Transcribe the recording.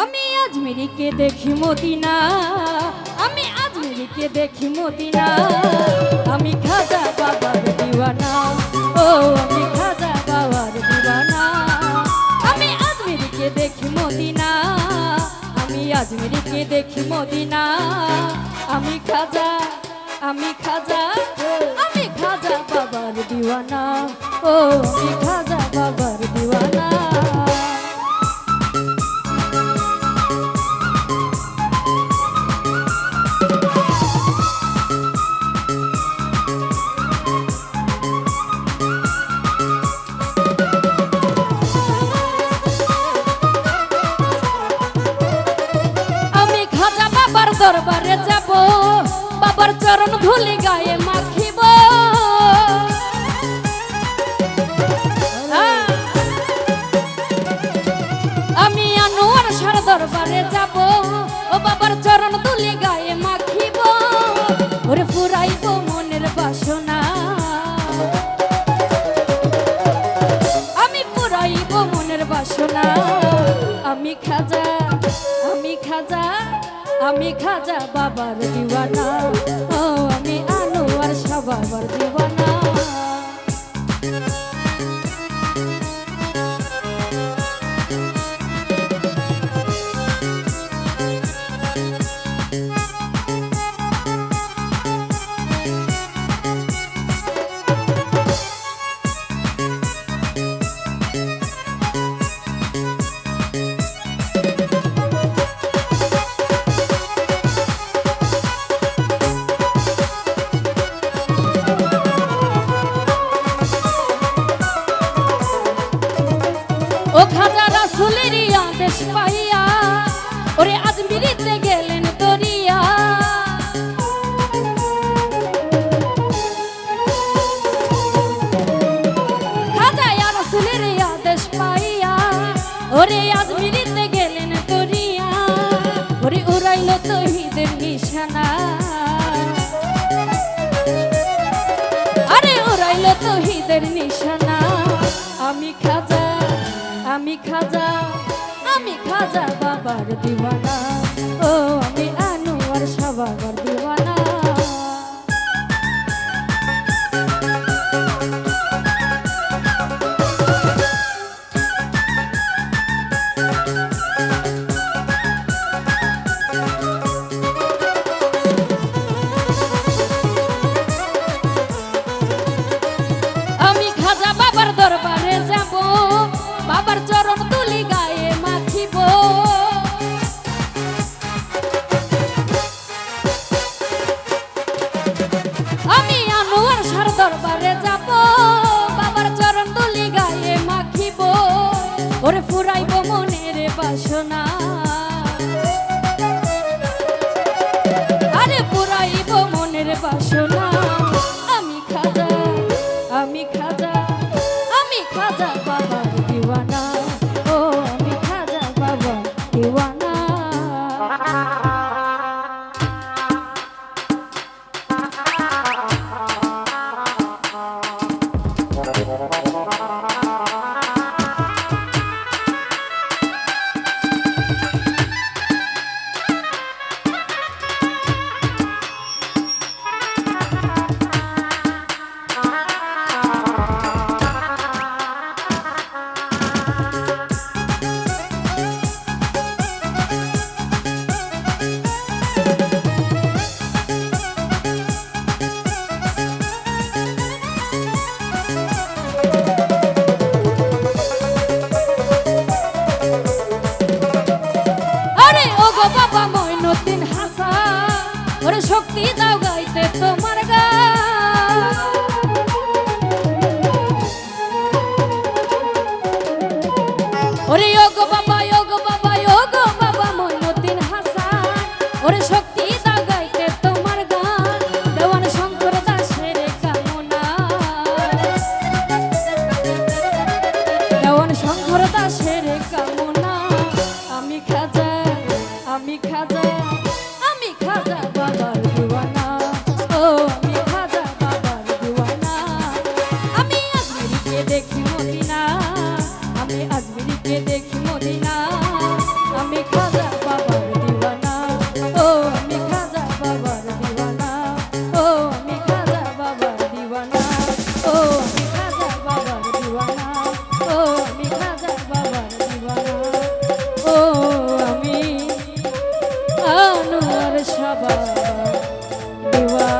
আমি আজমিরিকে দেখি মদিনা আমি আজমিরিকে দেখি মদিনা আমি খাজা বাবার দিওয়ানা, ও আমি খাজা বাবার দিওয়ানা। আমি আজমিরিকে দেখি মদিনা আমি আজমিরিকে দেখি মদিনা আমি খাজা আমি খাজা আমি খাজা বাবার দিওয়ানা, ও আমি খাজা বাবার দিওয়ানা। যাব বাবার চরণ ধুলি গায়ে মাখিব! আমি আনোয়ার সার দরবারে যাব, ও বাবার চরণ ধুলি গায়ে আমি খাজা বাবার দিওয়ানা। ওরাইল তহিদের নিশানা। আমি খাজা আমি খাজা আমি খাজা বাবার দিওয়ানা। ওরে ফুরাইব মনের বাসনা। গো বাবা মইনুদ্দিন হাসা ওরে শক্তি দাও গাইতে তোমার আমি আনোয়ার সাবা দেওয়া